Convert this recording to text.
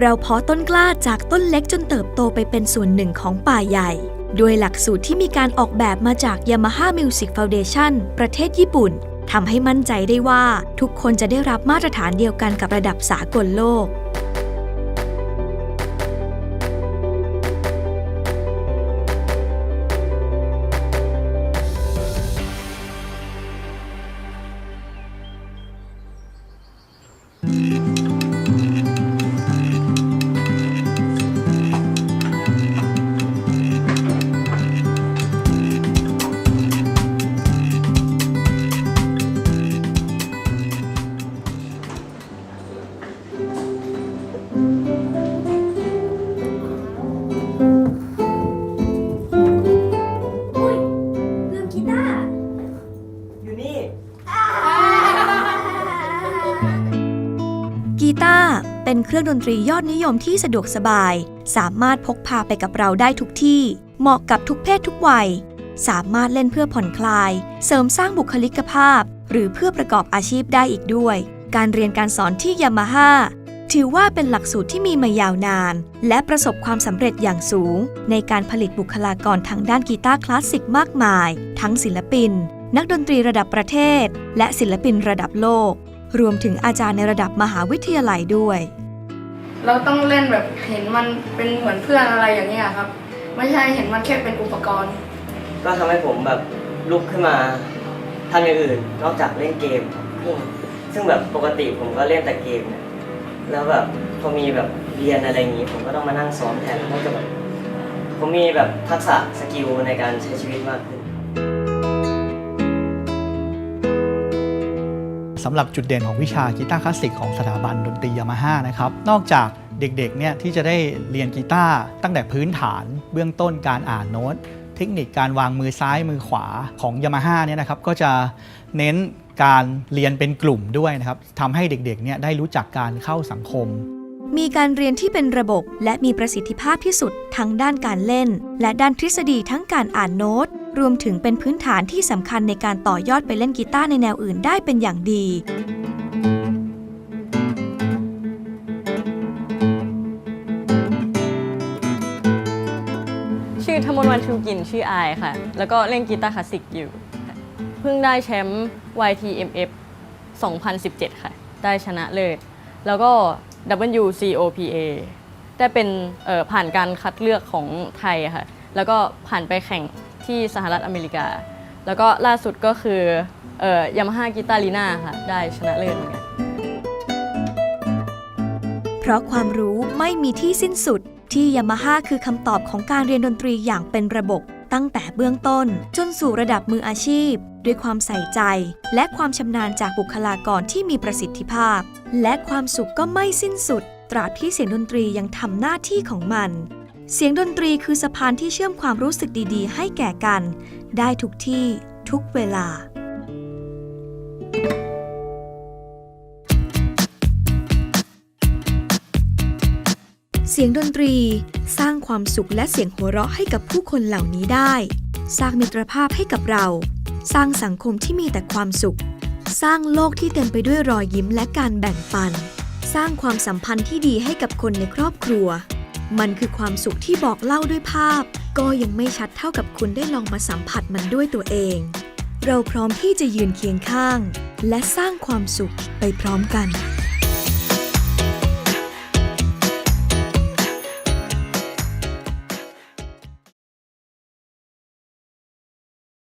เราเพาะต้นกล้าจากต้นเล็กจนเติบโตไปเป็นส่วนหนึ่งของป่าใหญ่ ด้วยหลักสูตรที่มีการออกแบบมาจาก Yamaha Music Foundation ประเทศญี่ปุ่นทำให้มั่นใจได้ว่าทุกคนจะได้รับมาตรฐานเดียวกันกับระดับสากลโลก 5. เป็นเครื่องดนตรียอดนิยมที่สะดวกสบาย สามารถพกพาไปกับเราได้ทุกที่ เหมาะกับทุกเพศทุกวัย สามารถเล่นเพื่อผ่อนคลาย เสริมสร้างบุคลิกภาพ หรือเพื่อประกอบอาชีพได้อีกด้วย การเรียนการสอนที่ยามาฮ่าถือว่าเป็นหลักสูตรที่มีมายาวนาน และประสบความสำเร็จอย่างสูง ในการผลิตบุคลากรทางด้านกีตาร์คลาสสิกมากมาย ทั้งศิลปิน นักดนตรีระดับประเทศ และศิลปินระดับโลก รวมถึงอาจารย์ในระดับมหาวิทยาลัยด้วย เราต้องเล่นแบบเห็นมันเป็นเหมือนเพื่อนอะไรอย่างเงี้ยครับ ไม่ใช่เห็นมันแค่เป็นอุปกรณ์ ก็ทำให้ผมแบบลุกขึ้นมาทำอย่างอื่น นอกจากเล่นเกม ซึ่งซึ่งแบบปกติผมก็เล่นแต่เกมเนี่ยแล้วแบบพอมีแบบเรียนอะไรอย่างนี้ผมก็ต้องมานั่งซ้อมแทนก็จะแบบผมมีแบบทักษะสกิลในการใช้ชีวิตมากขึ้น สำหรับจุดเด่นของวิชากีตาร์คลาสสิกของสถาบันดนตรียามาฮ่านะครับ นอกจากเด็กๆเนี่ยที่จะได้เรียนกีตาร์ตั้งแต่พื้นฐาน เบื้องต้นการอ่านโน้ต เทคนิคการวางมือซ้ายมือขวาของยามาฮ่าเนี่ยนะครับก็จะเน้นการเรียนเป็นกลุ่มด้วยนะครับทำให้เด็กๆเนี่ยได้รู้จักการเข้าสังคม มีการเรียนที่เป็นระบบและมีประสิทธิภาพที่สุดทั้งด้านการเล่น และด้านทฤษฎีทั้งการอ่านโน้ต รวมถึงเป็นพื้นฐานที่สำคัญในการต่อยอดไปเล่นกีตาร์ในแนวอื่นได้เป็นอย่างดีชื่อธมนวันชูกินชื่ออายค่ะ แล้วก็เล่นกีตาร์คลาสสิกอยู่ เพิ่งได้แชมป์ YTMF 2017 ค่ะ ได้ชนะเลิศ แล้วก็ WCOPA ได้เป็นผ่านการคัดเลือกของไทยค่ะ แล้วก็ผ่านไปแข่ง ที่สหรัฐอเมริกา แล้วก็ล่าสุดก็คือยามาฮ่ากีตาลีนาค่ะ ได้ชนะเลิศเหมือนกัน เพราะความรู้ไม่มีที่สิ้นสุด ที่ยามาฮ่าคือคำตอบของการเรียนดนตรีอย่างเป็นระบบตั้งแต่เบื้องต้น จนสู่ระดับมืออาชีพ ด้วยความใส่ใจ และความชำนาญจากบุคลากรที่มีประสิทธิภาพ และความสุขก็ไม่สิ้นสุด ตราบที่เสียงดนตรียังทำหน้าที่ของมัน เสียงดนตรีคือสะพานที่เชื่อมความรู้สึกดีๆ ให้แก่กัน ได้ทุกที่ทุกเวลา เสียงดนตรี สร้างความสุขและเสียงหัวเราะให้กับผู้คนเหล่านี้ได้ สร้างมิตรภาพให้กับเรา สร้างสังคมที่มีแต่ความสุข สร้างโลกที่เต็มไปด้วยรอยยิ้มและการแบ่งปัน สร้างความสัมพันธ์ที่ดีให้กับคนในครอบครัว มันคือความสุขที่บอกเล่าด้วยภาพ ก็ยังไม่ชัดเท่ากับคุณได้ลองมาสัมผัสมันด้วยตัวเอง เราพร้อมที่จะยืนเคียงข้าง และสร้างความสุขไปพร้อมกัน